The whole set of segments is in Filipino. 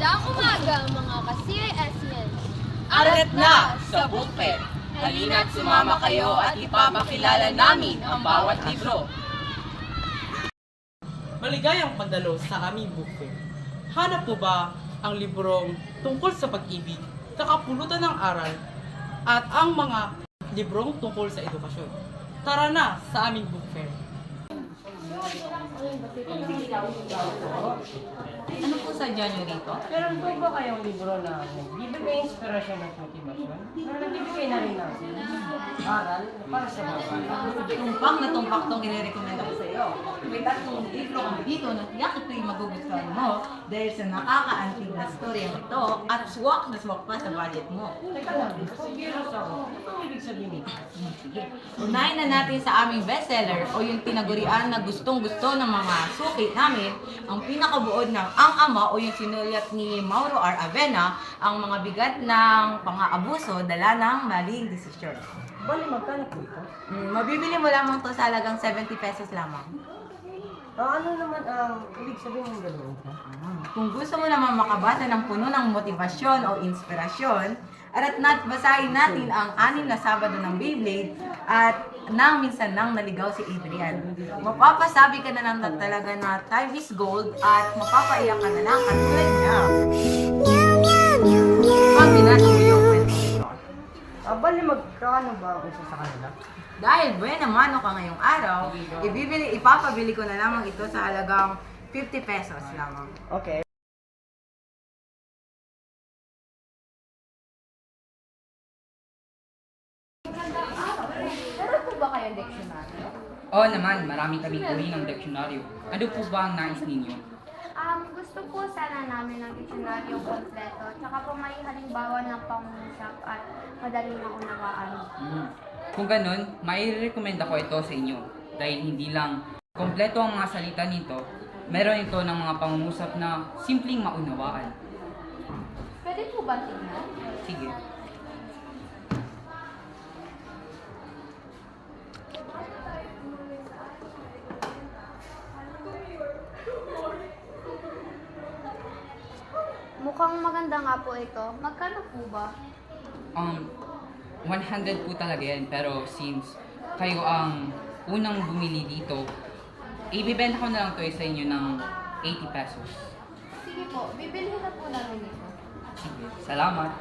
Magandang umaga mga ka-CISN. Arat na sa book fair. Halina't sumama kayo at ipapakilala namin ang bawat libro. Maligayang pagdalo sa aming book fair. Hanap po ba ang librong tungkol sa pag-ibig, kakapulutan ng aral, at ang mga librong tungkol sa edukasyon? Tara na sa aming book fair. Ano po sadya nyo rito? Meron po ba kayong libro na nagbibigay inspirasyon at motivasyon? Na nagbibigay na rin ng aral para sa mga? Tumpak na tumpak tong inirekomenda ko sa iyo. May tatlong libro kami dito na tiyak ito'y magugustuhan mo dahil sa nakakaantig na ito at swak na swak pa sa budget mo. Teka lang, confused ako. Ano ang ibig sabihin nito? Unahin na natin sa aming bestseller o yung tinagurian na gustong-gusto ng mga suki namin, ang pinakabuod ng Ang Ama o yung sinulat ni Mauro R. Avena, ang mga bigat ng pang-aabuso dala ng maling desisyon. Bali, magkano po ito? Mm, mabibili mo lamang to sa halagang 70 pesos lamang. Ah, ano naman ang ibig sabihin ng gano'n ito? Kung gusto mo naman makabasa ng puno ng motibasyon o inspirasyon, at nat basahin natin ang anim na Sabado ng Beyblade at nang minsan nang naligaw si Adrian. Mapapasabi ka na lang na talaga na time is gold at mapapaiyak ka na lang katulad niya. Bali, magkano ba ako isa sa kanila? Dahil buena mano ka ngayong araw, ibibili, ipapabili ko na lamang ito sa halagang 50 pesos lamang. Okay. Meron po ba kayong dictionary? Oo naman, marami kaming uri ng diksyonaryo. Ano po ba ang nais ninyo? Um, gusto po sana namin ng dictionary yung kompleto, tsaka po may halimbawa ng pangungusap at madaling maunawaan. Hmm. Kung ganun, mairekomenda ko ito sa inyo. Dahil hindi lang kompleto ang mga salita nito, meron ito ng mga pangungusap na simpleng maunawaan. Pwede po ba tingnan? Sige. Mukhang maganda nga po ito. Magkano po ba? Um, 100 po talaga yan, pero since kayo ang unang bumili dito, ibibenta ko na lang to sa inyo ng 80 pesos. Sige po, bibilhin na po namin ito. Sige, salamat.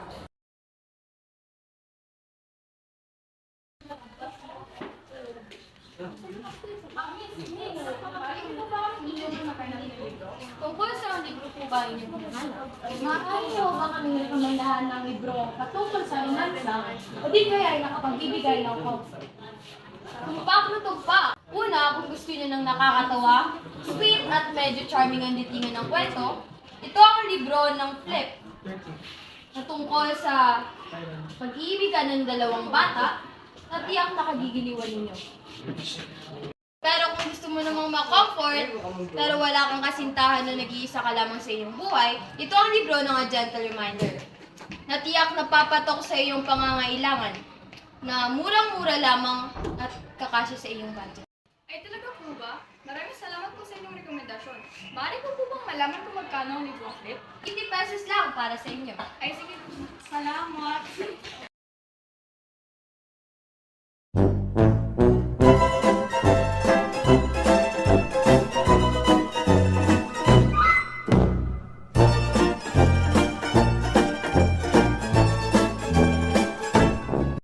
Tungkol sa libro po ba inyong hinahanap? Maaari ba kami rekomendahan ng libro patungkol sa finansa o di kaya ay nakapagbibigay ng comfort? Tumpak na tumpak! Una, kung gusto niyo ng nakakatawa, sweet at medyo charming ang datingan ng kwento, ito ang libro ng Flip na tungkol sa pag-iibigan ng dalawang bata na tiyak nakagigiliwan ninyo gusto mo namang makomfort, pero wala kang kasintahan na nag-iisa ka lamang sa iyong buhay, ito ang libro ng A Gentle Reminder. Natiyak na papatok sa iyong pangangailangan na murang-mura lamang at kakasya sa iyong budget. Ay talaga po ba? Maraming salamat po sa inyong rekomendasyon. Maaari po po bang malaman kung magkano ang libro flip? 50 pesos lang para sa inyo. Ay sige po. Salamat.